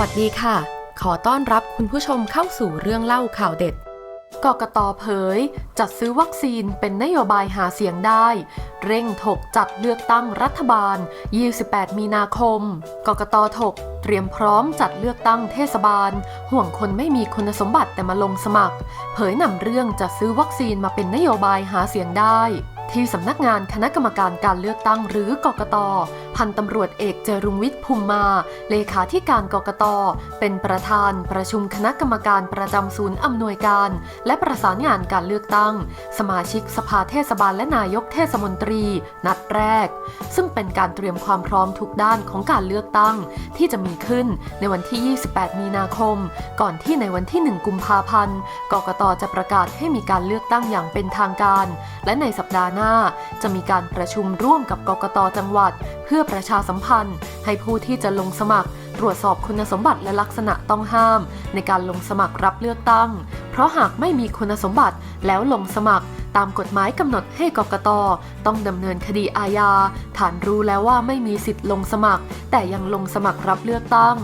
วัสดีค่ะ ขอต้อนรับคุณผู้ชมเข้าสู่เรื่องเล่าข่าวเด็ด กกตเผย จัดซื้อวัคซีนเป็นนโยบายหาเสียงได้ เร่งถกจัดเลือกตั้งรัฐบาล 28 มีนาคม กกตถก เตรียมพร้อมจัดเลือกตั้งเทศบาล ห่วงคนไม่มีคุณสมบัติแต่มาลงสมัคร เผยนำเรื่องจัดซื้อวัคซีนมาเป็นนโยบายหาเสียงได้ ที่สำนักงานคณะกรรมการการเลือกตั้งหรือกกต พันตำรวจเอกเจรุงวิทย์ภูมิมา เลขาธิการกกต เป็นประธานประชุมคณะกรรมการประจำศูนย์อำนวยการ และประสานงานการเลือกตั้ง สมาชิกสภาเทศบาลและนายกเทศมนตรี นัดแรก ซึ่งเป็นการเตรียมความพร้อมทุกด้านของการเลือกตั้ง ที่จะมีขึ้นในวันที่ 28 มีนาคม ก่อนที่ในวันที่ 1 กุมภาพันธ์กกตจะประกาศให้มีการเลือกตั้งอย่างเป็นทางการ และในสัปดาห์หน้า จะมีการประชุมร่วมกับกกตจังหวัด เพื่อประชาสัมพันธ์ ให้ผู้ที่จะลงสมัคร ตรวจสอบคุณสมบัติและลักษณะต้องห้าม ในการลงสมัครรับเลือกตั้ง เพราะหากไม่มีคุณสมบัติแล้วลงสมัครตามกฎหมายกำหนดให้กกตต้องดำเนินคดีอาญาฐานรู้แล้วว่าไม่มีสิทธิ์ลงสมัคร แต่ยังลงสมัครรับเลือกตั้ง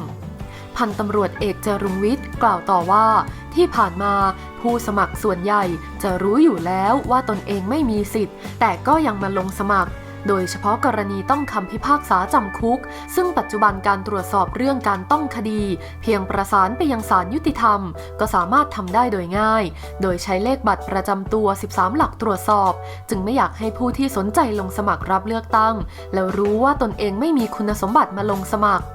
พันตำรวจเอกจรุงวิทย์กล่าวต่อว่า ที่ผ่านมาผู้สมัครส่วนใหญ่จะรู้อยู่แล้วว่าตนเองไม่มีสิทธิ์ แต่ก็ยังมาลงสมัครโดยเฉพาะกรณีต้องคำพิพากษาจำคุก ซึ่งปัจจุบันการตรวจสอบเรื่องการต้องคดี เพียงประสานไปยังศาลยุติธรรม ก็สามารถทำได้โดยง่าย โดยใช้เลขบัตรประจำตัว 13 หลักตรวจสอบ จึงไม่อยากให้ผู้ที่สนใจลงสมัครรับเลือกตั้ง แล้วรู้ว่าตนเองไม่มีคุณสมบัติมาลงสมัคร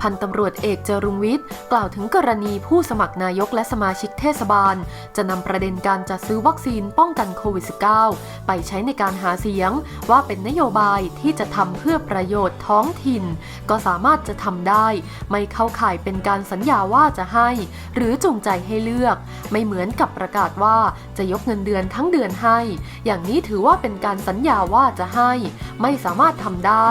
พันตำรวจเอกจรุงวิทย์ กล่าวถึงกรณีผู้สมัครนายกและสมาชิกเทศบาล จะนำประเด็นการจัดซื้อวัคซีนป้องกันโควิด -19 ไปใช้ในการหาเสียง ว่าเป็นนโยบายที่จะทำเพื่อประโยชน์ท้องถิ่น ก็สามารถจะทำได้ ไม่เข้าข่ายเป็นการสัญญาว่าจะให้ หรือจูงใจให้เลือก ไม่เหมือนกับประกาศว่าจะยกเงินเดือนทั้งเดือนให้ อย่างนี้ถือว่าเป็นการสัญญาว่าจะให้ ไม่สามารถทำได้